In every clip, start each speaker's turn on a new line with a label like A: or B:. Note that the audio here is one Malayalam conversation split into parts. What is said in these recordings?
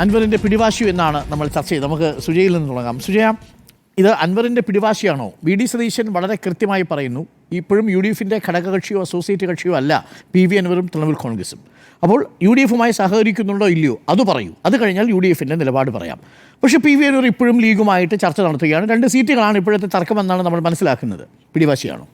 A: അൻവറിന്റെ പിടിവാശി എന്നാണ് നമ്മൾ ചർച്ച ചെയ്തത്. നമുക്ക് സുജയിൽ നിന്ന് തുടങ്ങാം. സുജയ ഇത് അൻവറിന്റെ പിടിവാശിയാണോ? വി ഡി സതീശൻ വളരെ കൃത്യമായി പറയുന്നു ഇപ്പോഴും യു ഡി എഫിന്റെ ഘടകകക്ഷിയോ അസോസിയേറ്റ് കക്ഷിയോ അല്ല പി വി അൻവറും തൃണമൂൽ കോൺഗ്രസും. അപ്പോൾ യു ഡി എഫുമായി സഹകരിക്കുന്നുണ്ടോ ഇല്ലയോ? അത് പറയൂ. അത് കഴിഞ്ഞാൽ യു ഡി എഫിന്റെ നിലപാട് പറയാം. പക്ഷേ പി വി അൻവർ ഇപ്പോഴും ലീഗുമായിട്ട് ചർച്ച നടത്തുകയാണ്. രണ്ട് സീറ്റുകളാണ് ഇപ്പോഴത്തെ തർക്കമെന്നാണ് നമ്മൾ മനസ്സിലാക്കുന്നത്. പിടിവാശിയാണോ?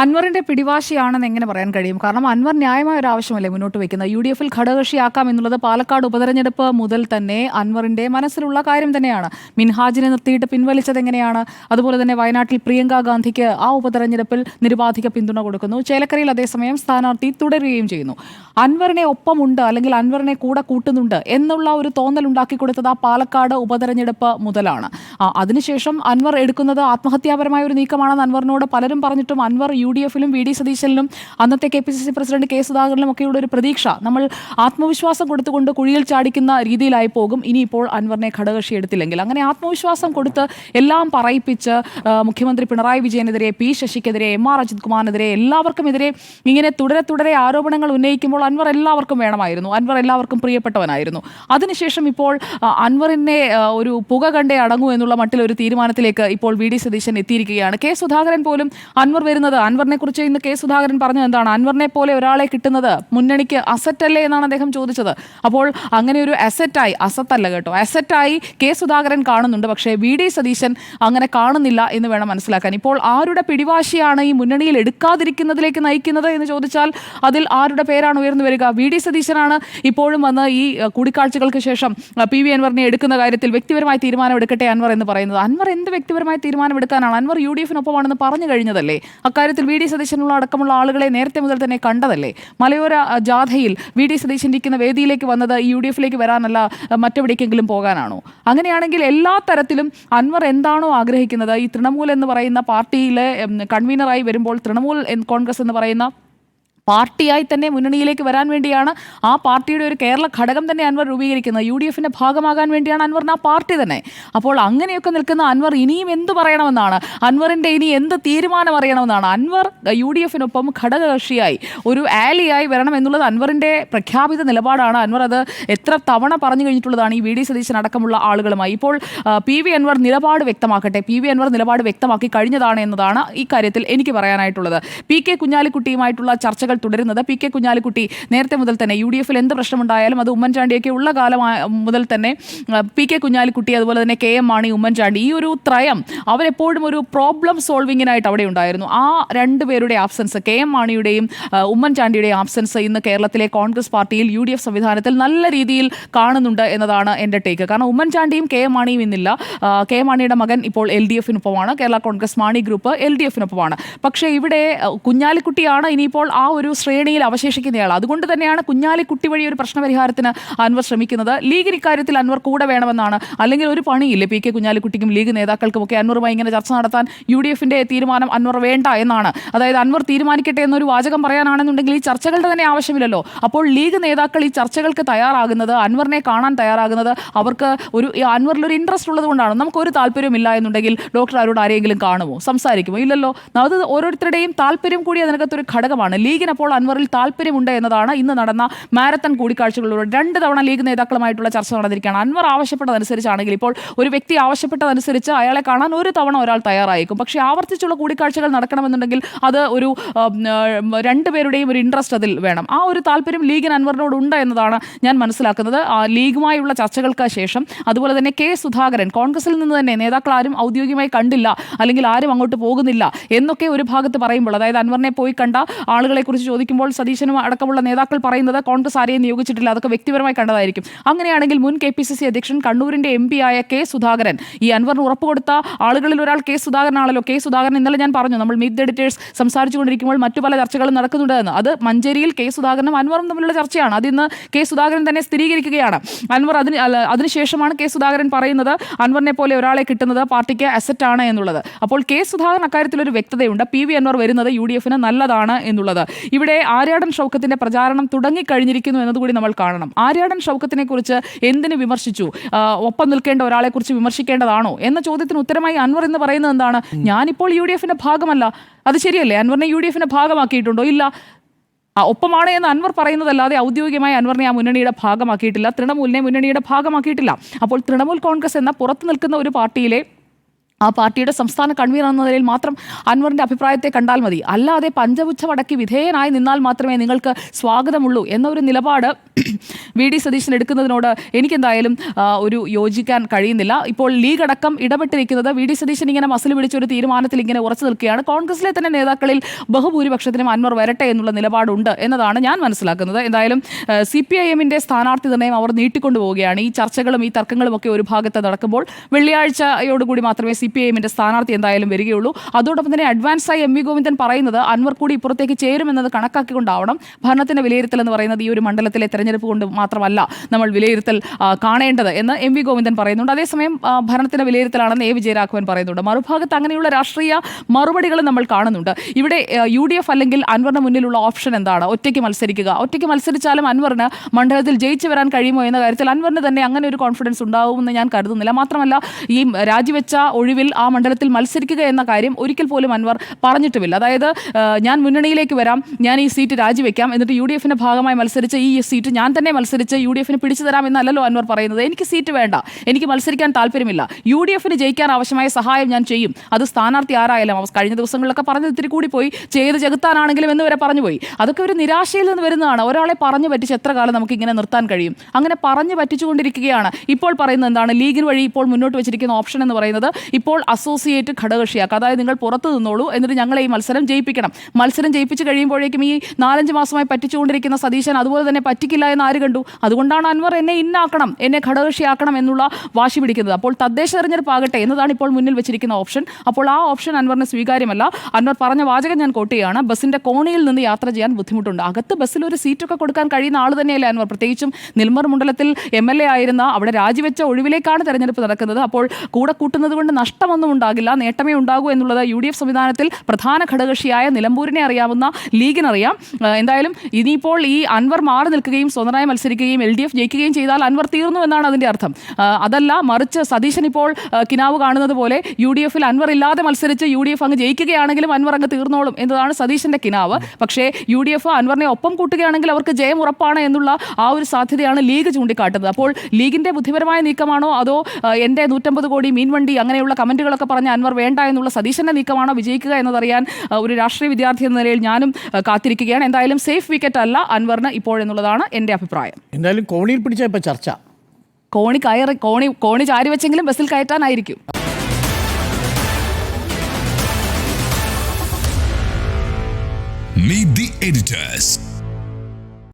B: അൻവറിന്റെ പിടിവാശിയാണെന്ന് എങ്ങനെ പറയാൻ കഴിയും? കാരണം അൻവർ ന്യായമായ ഒരു ആവശ്യമല്ലേ മുന്നോട്ട് വെക്കുന്നത് യു ഡി എഫിൽ ഘടകകക്ഷിയാക്കാം എന്നുള്ളത് പാലക്കാട് ഉപതെരഞ്ഞെടുപ്പ് മുതൽ തന്നെ അൻവറിന്റെ മനസ്സിലുള്ള കാര്യം തന്നെയാണ്. മിൻഹാജിനെ നിർത്തിയിട്ട് പിൻവലിച്ചത് എങ്ങനെയാണ്? അതുപോലെ തന്നെ വയനാട്ടിൽ പ്രിയങ്ക ഗാന്ധിക്ക് ആ ഉപതെരഞ്ഞെടുപ്പിൽ നിരുപാധിക പിന്തുണ കൊടുക്കുന്നു. ചേലക്കരയിൽ അതേസമയം സ്ഥാനാർത്ഥി തുടരുകയും ചെയ്യുന്നു. അൻവറിനെ ഒപ്പമുണ്ട് അല്ലെങ്കിൽ അൻവറിനെ കൂടെ കൂട്ടുന്നുണ്ട് എന്നുള്ള ഒരു തോന്നൽ ഉണ്ടാക്കി കൊടുത്തത് ആ പാലക്കാട് ഉപതെരഞ്ഞെടുപ്പ് മുതലാണ്. അതിനുശേഷം അൻവർ എടുക്കുന്നത് ആത്മഹത്യാപരമായ ഒരു നീക്കമാണെന്ന് അൻവറിനോട് പലരും പറഞ്ഞിട്ടും അൻവർ യു ഡി എഫിലും വി ഡി സതീശനിലും അന്നത്തെ K P C C president K സുധാകരനിലും ഒക്കെയുള്ള ഒരു പ്രതീക്ഷ. നമ്മൾ ആത്മവിശ്വാസം കൊടുത്തുകൊണ്ട് കുഴിയിൽ ചാടിക്കുന്ന രീതിയിലായി പോകും. ഇനിയിപ്പോൾ അൻവറിനെ ഘടകക്ഷി എടുത്തില്ലെങ്കിൽ. അങ്ങനെ ആത്മവിശ്വാസം കൊടുത്ത് എല്ലാം പറയിപ്പിച്ച് മുഖ്യമന്ത്രി പിണറായി വിജയനെതിരെ പി ശശിക്കെതിരെ എം ആർ അജിത് കുമാറിനെതിരെ എല്ലാവർക്കുമെതിരെ ഇങ്ങനെ തുടരെ തുടരെ ആരോപണങ്ങൾ ഉന്നയിക്കുമ്പോൾ അൻവർ എല്ലാവർക്കും വേണമായിരുന്നു. അൻവർ എല്ലാവർക്കും പ്രിയപ്പെട്ടവനായിരുന്നു. അതിനുശേഷം ഇപ്പോൾ അൻവറിനെ ഒരു പുക കണ്ടേ അടങ്ങൂ എന്നുള്ള മട്ടിലൊരു തീരുമാനത്തിലേക്ക് ഇപ്പോൾ വി ഡി സതീശൻ എത്തിയിരിക്കുകയാണ്. കെ സുധാകരൻ പോലും അൻവർ വരുന്നത് അൻവറിനെ കുറിച്ച് ഇന്ന് കെ സുധാകരൻ പറഞ്ഞത് എന്താണ്? അൻവറിനെ പോലെ ഒരാളെ കിട്ടുന്നത് മുന്നണിക്ക് അസറ്റല്ലേ എന്നാണ് അദ്ദേഹം ചോദിച്ചത്. അപ്പോൾ അങ്ങനെ ഒരു അസറ്റായി അസത്തല്ല കേട്ടോ. അസറ്റായി കെ സുധാകരൻ കാണുന്നുണ്ട്. പക്ഷേ വി ഡി സതീശൻ അങ്ങനെ കാണുന്നില്ല എന്ന് വേണം മനസ്സിലാക്കാൻ. ഇപ്പോൾ ആരുടെ പിടിവാശിയാണ് ഈ മുന്നണിയിൽ എടുക്കാതിരിക്കുന്നതിലേക്ക് നയിക്കുന്നത് എന്ന് ചോദിച്ചാൽ അതിൽ ആരുടെ പേരാണ് ഉയർന്നു വരിക? വി ഡി സതീശനാണ് ഇപ്പോഴും വന്ന് ഈ കൂടിക്കാഴ്ചകൾക്ക് ശേഷം പി വി അൻവറിനെ എടുക്കുന്ന കാര്യത്തിൽ വ്യക്തിപരമായി തീരുമാനം എടുക്കട്ടെ അൻവർ എന്ന് പറയുന്നത്. അൻവർ എന്ത് വ്യക്തിപരമായ തീരുമാനം എടുക്കാനാണ്? അൻവർ യു ഡി എഫിനൊപ്പമാണെന്ന് പറഞ്ഞു കഴിഞ്ഞതല്ലേ? അക്കാര്യത്തിൽ വി ഡി സതീശനുള്ള അടക്കമുള്ള ആളുകളെ നേരത്തെ മുതൽ തന്നെ കണ്ടതല്ലേ? മലയോര ജാഥയിൽ വി ഡി സതീശൻ ഇരിക്കുന്ന വേദിയിലേക്ക് വന്നത് യു ഡി എഫിലേക്ക് വരാനല്ല മറ്റെവിടേക്കെങ്കിലും പോകാനാണോ? അങ്ങനെയാണെങ്കിൽ എല്ലാ തരത്തിലും അൻവർ എന്താണോ ആഗ്രഹിക്കുന്നത്? ഈ തൃണമൂൽ എന്ന് പറയുന്ന പാർട്ടിയിലെ കൺവീനറായി വരുമ്പോൾ തൃണമൂൽ കോൺഗ്രസ് എന്ന് പറയുന്ന പാർട്ടിയായി തന്നെ മുന്നണിയിലേക്ക് വരാൻ വേണ്ടിയാണ് ആ പാർട്ടിയുടെ ഒരു കേരള ഘടകം തന്നെ അൻവർ രൂപീകരിക്കുന്നത്. യു ഡി എഫിന്റെ ഭാഗമാകാൻ വേണ്ടിയാണ് അൻവറിന് ആ പാർട്ടി തന്നെ. അപ്പോൾ അങ്ങനെയൊക്കെ നിൽക്കുന്ന അൻവർ ഇനിയും എന്ത് പറയണമെന്നാണ്? അൻവറിന്റെ ഇനി എന്ത് തീരുമാനം അറിയണമെന്നാണ്? അൻവർ യു ഡി എഫിനൊപ്പം ഘടകകക്ഷിയായി ഒരു ആലിയായി വരണം എന്നുള്ളത് അൻവറിന്റെ പ്രഖ്യാപിത നിലപാടാണ്. അൻവർ അത് എത്ര തവണ പറഞ്ഞു കഴിഞ്ഞിട്ടുള്ളതാണ് ഈ വി ഡി സതീശൻ അടക്കമുള്ള ആളുകളുമായി. ഇപ്പോൾ പി വി അൻവർ നിലപാട് വ്യക്തമാക്കട്ടെ. പി വി അൻവർ നിലപാട് വ്യക്തമാക്കി കഴിഞ്ഞതാണ് എന്നതാണ് ഈ കാര്യത്തിൽ എനിക്ക് പറയാനായിട്ടുള്ളത്. പി കെ കുഞ്ഞാലിക്കുട്ടിയുമായിട്ടുള്ള ചർച്ചകൾ തുടരുന്നത്. പി കെ കുഞ്ഞാലിക്കുട്ടി നേരത്തെ മുതൽ തന്നെ യു ഡി എഫിൽ എന്ത് പ്രശ്നമുണ്ടായാലും അത് ഉമ്മൻചാണ്ടിയൊക്കെ ഉള്ള കാലം മുതൽ തന്നെ പി കെ കുഞ്ഞാലിക്കുട്ടി അതുപോലെ തന്നെ കെ എം മാണി ഉമ്മൻചാണ്ടി ഈ ഒരു ത്രയം അവരെപ്പോഴും ഒരു പ്രോബ്ലം സോൾവിങ്ങിനായിട്ട് അവിടെ ഉണ്ടായിരുന്നു. ആ രണ്ടുപേരുടെ ആബ്സൻസ് കെ എം മാണിയുടെയും ഉമ്മൻചാണ്ടിയുടെയും ആബ്സൻസ് ഇന്ന് കേരളത്തിലെ കോൺഗ്രസ് പാർട്ടിയിൽ യു ഡി എഫ് സംവിധാനത്തിൽ നല്ല രീതിയിൽ കാണുന്നുണ്ട് എന്നതാണ് എന്റെ ടേക്ക് കാരണം ഉമ്മൻചാണ്ടിയും കെ എം മാണിയും ഇന്നില്ല. കെ എം മാണിയുടെ മകൻ ഇപ്പോൾ L D എഫിനൊപ്പമാണ്. Kerala Congress Mani group L D എഫിനൊപ്പമാണ്. പക്ഷേ ഇവിടെ കുഞ്ഞാലിക്കുട്ടിയാണ് ഇനിയിപ്പോൾ ആ ഒരു ശ്രേണിയിൽ അവശേഷിക്കുന്നയാൾ. അതുകൊണ്ട് തന്നെയാണ് കുഞ്ഞാലിക്കുട്ടി വഴി ഒരു പ്രശ്നപരിഹാരത്തിന് അൻവർ ശ്രമിക്കുന്നത്. ലീഗിന് ഇക്കാര്യത്തിൽ അൻവർ കൂടെ വേണമെന്നാണ്. അല്ലെങ്കിൽ ഒരു പണിയില്ല പി കെ കുഞ്ഞാലിക്കുട്ടിക്കും ലീഗ് നേതാക്കൾക്കും ഒക്കെ അൻവറുമായി ഇങ്ങനെ ചർച്ച നടത്താൻ യു ഡി എഫിന്റെ തീരുമാനം അൻവർ വേണ്ട എന്നാണ്. അതായത് അൻവർ തീരുമാനിക്കട്ടെ എന്നൊരു വാചകം പറയാനാണെന്നുണ്ടെങ്കിൽ ഈ ചർച്ചകളുടെ തന്നെ ആവശ്യമില്ലല്ലോ. അപ്പോൾ ലീഗ് നേതാക്കൾ ഈ ചർച്ചകൾക്ക് തയ്യാറാകുന്നത് അൻവറിനെ കാണാൻ തയ്യാറാകുന്നത് അവർക്ക് ഒരു ഒരു ഇൻട്രസ്റ്റ് ഉള്ളത് കൊണ്ടാണ്. നമുക്ക് ഒരു താല്പര്യമില്ല എന്നുണ്ടെങ്കിൽ ഡോക്ടർ ആരോട് ആരെങ്കിലും കാണുമോ? സംസാരിക്കുമോ? ഇല്ലല്ലോ. അത് ഓരോരുത്തരുടെയും താല്പര്യം കൂടി അതിനകത്തൊരു ഘടകമാണ്. ലീഗിന് അപ്പോൾ അൻവറിൽ താല്പര്യമുണ്ട് എന്നതാണ് ഇന്ന് നടന്ന മാരത്തൺ കൂടിക്കാഴ്ചകളിലൂടെ. രണ്ട് തവണ ലീഗ് നേതാക്കളുമായിട്ടുള്ള ചർച്ച നടന്നിരിക്കുകയാണ്. അൻവർ ആവശ്യപ്പെട്ടതനുസരിച്ചാണെങ്കിൽ ഇപ്പോൾ ഒരു വ്യക്തി ആവശ്യപ്പെട്ടതനുസരിച്ച് അയാളെ കാണാൻ ഒരു തവണ ഒരാൾ തയ്യാറായേക്കും പക്ഷേ ആവർത്തിച്ചുള്ള കൂടിക്കാഴ്ചകൾ നടക്കണമെന്നുണ്ടെങ്കിൽ അത് ഒരു രണ്ടു പേരുടെയും രണ്ടുപേരുടെയും ഒരു ഇൻട്രസ്റ്റ് അതിൽ വേണം. ആ ഒരു താല്പര്യം ലീഗിന് അൻവറിനോട് ഉണ്ട് എന്നതാണ് ഞാൻ മനസ്സിലാക്കുന്നത്. ആ ലീഗുമായുള്ള ചർച്ചകൾക്ക് ശേഷം അതുപോലെ തന്നെ കെ സുധാകരൻ കോൺഗ്രസിൽ നിന്ന് തന്നെ നേതാക്കൾ ആരും ഔദ്യോഗികമായി കണ്ടില്ല അല്ലെങ്കിൽ ആരും അങ്ങോട്ട് പോകുന്നില്ല എന്നൊക്കെ ഒരു ഭാഗത്ത് പറയുമ്പോൾ അതായത് അൻവറിനെ പോയി കണ്ട ആളുകളെ കുറിച്ച് ചോദിക്കുമ്പോൾ സതീശനും അടക്കമുള്ള നേതാക്കൾ പറയുന്നത് കോൺഗ്രസ് ആരെയും നിയോഗിച്ചിട്ടില്ല അതൊക്കെ വ്യക്തിപരമായി കണ്ടതായിരിക്കും. അങ്ങനെയാണെങ്കിൽ മുൻ കെ പി സി സി അധ്യക്ഷൻ കണ്ണൂരിന്റെ എം പി ആയ കെ സുധാകരൻ ഈ അൻവറിന് ഉറപ്പ് കൊടുത്ത ആളുകളിൽ ഒരാൾ കെ സുധാകരൻ ആണല്ലോ കെ സുധാകരൻ ഇന്നലെ ഞാൻ പറഞ്ഞു നമ്മൾ മീറ്റ് എഡിറ്റേഴ്സ് സംസാരിച്ചുകൊണ്ടിരിക്കുമ്പോൾ മറ്റു പല ചർച്ചകളും നടക്കുന്നുണ്ട് എന്ന് അത് മഞ്ചേരിയിൽ കെ സുധാകരനും അൻവറും തമ്മിലുള്ള ചർച്ചയാണ്. അതിന്ന് കെ സുധാകരൻ തന്നെ സ്ഥിരീകരിക്കുകയാണ്. അൻവർ അതിന് അതിനുശേഷമാണ് കെ സുധാകരൻ പറയുന്നത് അൻവറിനെ പോലെ ഒരാളെ കിട്ടുന്നത് പാർട്ടിക്ക് അസറ്റ് ആണ് എന്നുള്ളത്. അപ്പോൾ കെ സുധാകരൻ അക്കാര്യത്തിൽ ഒരു വ്യക്തതയുണ്ട്. പി വി അൻവർ വരുന്നത് യു ഡി എഫിന് നല്ലതാണ് എന്നുള്ളത്. ഇവിടെ ആര്യാടൻ ഷൗക്കത്തിന്റെ പ്രചാരണം തുടങ്ങിക്കഴിഞ്ഞിരിക്കുന്നു എന്നതുകൂടി നമ്മൾ കാണണം. ആര്യാടൻ ഷൗക്കത്തിനെ കുറിച്ച് എന്തിനു വിമർശിച്ചു? ഒപ്പം നിൽക്കേണ്ട ഒരാളെ കുറിച്ച് വിമർശിക്കേണ്ടതാണോ? എന്ന ചോദ്യത്തിന് ഉത്തരമായി അൻവർ എന്ന് പറയുന്നത് എന്താണ്? ഞാനിപ്പോൾ യു ഡി എഫിന്റെ ഭാഗമല്ല. അത് ശരിയല്ലേ? അൻവറിനെ യു ഡി എഫിന്റെ ഭാഗമാക്കിയിട്ടുണ്ടോ? ഇല്ല. ഒപ്പമാണ് എന്ന് അൻവർ പറയുന്നതല്ലാതെ ഔദ്യോഗികമായി അൻവറിനെ ആ മുന്നണിയുടെ ഭാഗമാക്കിയിട്ടില്ല. തൃണമൂലിനെ മുന്നണിയുടെ ഭാഗമാക്കിയിട്ടില്ല. അപ്പോൾ തൃണമൂൽ കോൺഗ്രസ് എന്ന പുറത്തു നിൽക്കുന്ന ഒരു പാർട്ടിയിലെ ആ പാർട്ടിയുടെ സംസ്ഥാന കൺവീനർ എന്ന നിലയിൽ മാത്രം അൻവറിന്റെ അഭിപ്രായത്തെ കണ്ടാൽ മതി. അല്ലാതെ പഞ്ചപുച്ഛമടക്കി വിധേയനായി നിന്നാൽ മാത്രമേ നിങ്ങൾക്ക് സ്വാഗതമുള്ളൂ എന്നൊരു നിലപാട് വി ഡി സതീശൻ എടുക്കുന്നതിനോട് എനിക്കെന്തായാലും ഒരു യോജിക്കാൻ കഴിയുന്നില്ല. ഇപ്പോൾ ലീഗ് അടക്കം ഇടപെട്ടിരിക്കുന്നത് വി ഡി സതീശൻ ഇങ്ങനെ മസിൽ പിടിച്ച ഒരു തീരുമാനത്തിൽ ഇങ്ങനെ ഉറച്ചു നിൽക്കുകയാണ്. കോൺഗ്രസിലെ തന്നെ നേതാക്കളിൽ ബഹുഭൂരിപക്ഷത്തിനും അൻവർ വരട്ടെ എന്നുള്ള നിലപാടുണ്ട് എന്നതാണ് ഞാൻ മനസ്സിലാക്കുന്നത്. എന്തായാലും സി പി ഐ എമ്മിന്റെ സ്ഥാനാർത്ഥി നിർണയം അവർ നീട്ടിക്കൊണ്ടു പോവുകയാണ്. ഈ ചർച്ചകളും ഈ തർക്കങ്ങളും ഒക്കെ ഒരു ഭാഗത്ത് നടക്കുമ്പോൾ വെള്ളിയാഴ്ചയോടുകൂടി മാത്രമേ സി പി ഐ എമ്മിന്റെ സ്ഥാനാർത്ഥി എന്തായാലും വരികയുള്ളൂ. അതോടൊപ്പം തന്നെ അഡ്വാൻസായി എം വി ഗോവിന്ദൻ പറയുന്നത് അൻവർ കൂടി ഇപ്പുറത്തേക്ക് ചേരുമെന്നത് കണക്കാക്കിക്കൊണ്ടാവണം. ഭരണത്തിന്റെ വിലയിരുത്തൽ എന്ന് പറയുന്നത് ഈ ഒരു മണ്ഡലത്തിലെ തെരഞ്ഞെടുപ്പ് കൊണ്ട് മാത്രമല്ല നമ്മൾ വിലയിരുത്തൽ കാണേണ്ടത് എന്ന് എം വി ഗോവിന്ദൻ പറയുന്നുണ്ട്. അതേസമയം ഭരണത്തിന്റെ വിലയിരുത്തലാണെന്ന് എ വിജയരാഘവൻ പറയുന്നുണ്ട്. മറുഭാഗത്ത് അങ്ങനെയുള്ള രാഷ്ട്രീയ മറുപടികളും നമ്മൾ കാണുന്നുണ്ട്. ഇവിടെ യു ഡി എഫ് അല്ലെങ്കിൽ അൻവറിന് മുന്നിലുള്ള ഓപ്ഷൻ എന്താണ്? ഒറ്റയ്ക്ക് മത്സരിക്കുക. ഒറ്റയ്ക്ക് മത്സരിച്ചാലും അൻവറിന് മണ്ഡലത്തിൽ ജയിച്ചു വരാൻ കഴിയുമോ എന്ന കാര്യത്തിൽ അൻവറിന് തന്നെ അങ്ങനെ ഒരു കോൺഫിഡൻസ് ഉണ്ടാവുമെന്ന് ഞാൻ കരുതുന്നില്ല. മാത്രമല്ല ഈ രാജിവെച്ച ഒഴിവിൽ ആ മണ്ഡലത്തിൽ മത്സരിക്കുക എന്ന കാര്യം ഒരിക്കൽ പോലും അൻവർ പറഞ്ഞിട്ടുമില്ല. അതായത് ഞാൻ മുന്നണിയിലേക്ക് വരാം ഞാൻ ഈ സീറ്റ് രാജിവെക്കാം എന്നിട്ട് യു ഡി എഫിന്റെ ഭാഗമായി മത്സരിച്ച് ഈ സീറ്റ് ഞാൻ തന്നെ മത്സരിച്ച് യു ഡി എഫിന് പിടിച്ചു തരാം എന്നല്ലല്ലോ അൻവർ പറയുന്നത്. എനിക്ക് സീറ്റ് വേണ്ട. എനിക്ക് മത്സരിക്കാൻ താല്പര്യമില്ല. യു ഡി എഫിന് ജയിക്കാൻ ആവശ്യമായ സഹായം ഞാൻ ചെയ്യും. അത് സ്ഥാനാർത്ഥി ആരായാലും. കഴിഞ്ഞ ദിവസങ്ങളിലൊക്കെ പറഞ്ഞത് ഇത്തിരി കൂടി പോയി. ചെയ്ത് ചെകുത്താനാണെങ്കിലും എന്ന് വരെ പറഞ്ഞു പോയി. അതൊക്കെ ഒരു നിരാശയിൽ നിന്ന് വരുന്നതാണ്. ഒരാളെ പറഞ്ഞു പറ്റിച്ച് എത്ര കാലം നമുക്ക് ഇങ്ങനെ നിർത്താൻ കഴിയും? അങ്ങനെ പറഞ്ഞു പറ്റിച്ചുകൊണ്ടിരിക്കുകയാണ്. ഇപ്പോൾ പറയുന്നത് എന്താണ്? ലീഗിന് വഴി ഇപ്പോൾ മുന്നോട്ട് വെച്ചിരിക്കുന്ന ഓപ്ഷൻ എന്ന് പറയുന്നത് ഇപ്പോൾ അസോസിയേറ്റ് ഘടകക്ഷിയാക്കുക അതായത് നിങ്ങൾ പുറത്ത് നിന്നോളൂ. എന്നിട്ട് ഞങ്ങളെ ഈ മത്സരം ജയിപ്പിക്കണം. മത്സരം ജയിപ്പിച്ച് കഴിയുമ്പോഴേക്കും ഈ നാലഞ്ച് മാസമായി പറ്റിച്ചുകൊണ്ടിരിക്കുന്ന സതീശൻ അതുപോലെ തന്നെ പറ്റിക്കില്ല എന്ന് ആര് കണ്ടു? അതുകൊണ്ടാണ് അൻവർ എന്നെ ഇന്നാക്കണം എന്നെ ഘടകകക്ഷിയാക്കണം എന്നുള്ള വാശി പിടിക്കുന്നത്. അപ്പോൾ തദ്ദേശ തെരഞ്ഞെടുപ്പ് ആകട്ടെ എന്നതാണ് ഇപ്പോൾ മുന്നിൽ വെച്ചിരിക്കുന്ന ഓപ്ഷൻ. അപ്പോൾ ആ ഓപ്ഷൻ അൻവറിന് സ്വീകാര്യമല്ല. അൻവർ പറഞ്ഞ വാചകം ഞാൻ കോട്ട് ചെയ്യുകയാണ് ബസ്സിന്റെ കോണിയിൽ നിന്ന് യാത്ര ചെയ്യാൻ ബുദ്ധിമുട്ടുണ്ട്. അകത്ത് ബസ്സിൽ ഒരു സീറ്റൊക്കെ കൊടുക്കാൻ കഴിയുന്ന ആൾ തന്നെയല്ലേ അൻവർ? പ്രത്യേകിച്ചും നിൽമർ മണ്ഡലത്തിൽ എം എൽ എ ആയിരുന്ന അവിടെ രാജിവെച്ച ഒഴിവിലേക്കാണ് തെരഞ്ഞെടുപ്പ് നടക്കുന്നത്. അപ്പോൾ കൂടെ കൂട്ടുന്നത് കൊണ്ട് നഷ്ടമൊന്നും ഉണ്ടാകില്ല. നേട്ടമേ ഉണ്ടാകൂ എന്നുള്ളത് യു ഡി എഫ് സംവിധാനത്തിൽ പ്രധാന ഘടകകക്ഷിയായ നിലമ്പൂരിനെ അറിയാവുന്ന ലീഗിനറിയാം. എന്തായാലും ഇനിയിപ്പോൾ ഈ അൻവർ മാറി നിൽക്കുകയും സ്വതന്ത്രമായി മത്സരിക്കുകയും എൽ ഡി എഫ് ജയിക്കുകയും ചെയ്താൽ അൻവർ തീർന്നു എന്നാണ് അതിന്റെ അർത്ഥം. അതല്ല മറിച്ച് സതീശൻ ഇപ്പോൾ കിനാവ് കാണുന്നത് പോലെ യു ഡി എഫിൽ അൻവർ ഇല്ലാതെ മത്സരിച്ച് യു ഡി എഫ് അങ്ങ് ജയിക്കുകയാണെങ്കിലും അൻവർ അങ്ങ് തീർന്നോളും എന്നതാണ് സതീശന്റെ കിനാവ്. പക്ഷേ യു ഡി എഫ് അൻവറിനെ ഒപ്പം കൂട്ടുകയാണെങ്കിൽ അവർക്ക് ജയം ഉറപ്പാണ് എന്നുള്ള ആ ഒരു സാധ്യതയാണ് ലീഗ് ചൂണ്ടിക്കാട്ടുന്നത്. അപ്പോൾ ലീഗിന്റെ ബുദ്ധിപരമായ നീക്കമാണോ അതോ എന്റെ നൂറ്റമ്പത് കോടി മീൻവണ്ടി അങ്ങനെയുള്ള കമന്റുകളൊക്കെ പറഞ്ഞ അൻവർ വേണ്ട എന്നുള്ള സതീശന്റെ നീക്കമാണോ വിജയിക്കുക എന്നതറിയാൻ ഒരു രാഷ്ട്രീയ വിദ്യാർത്ഥി എന്ന നിലയിൽ ഞാനും കാത്തിരിക്കുകയാണ്. എന്തായാലും സേഫ് വിക്കറ്റ് അല്ല അൻവറിന് ഇപ്പോഴെന്നുള്ളതാണ് എന്റെ അഭിപ്രായം.
A: എന്തായാലും കോണിയിൽ പിടിച്ച ഇപ്പം ചർച്ച
B: കോണി കയറി കോണി കോണി ചാരി വെച്ചെങ്കിലും ബസ്സിൽ കയറ്റാനായിരിക്കും
C: Meet the editors.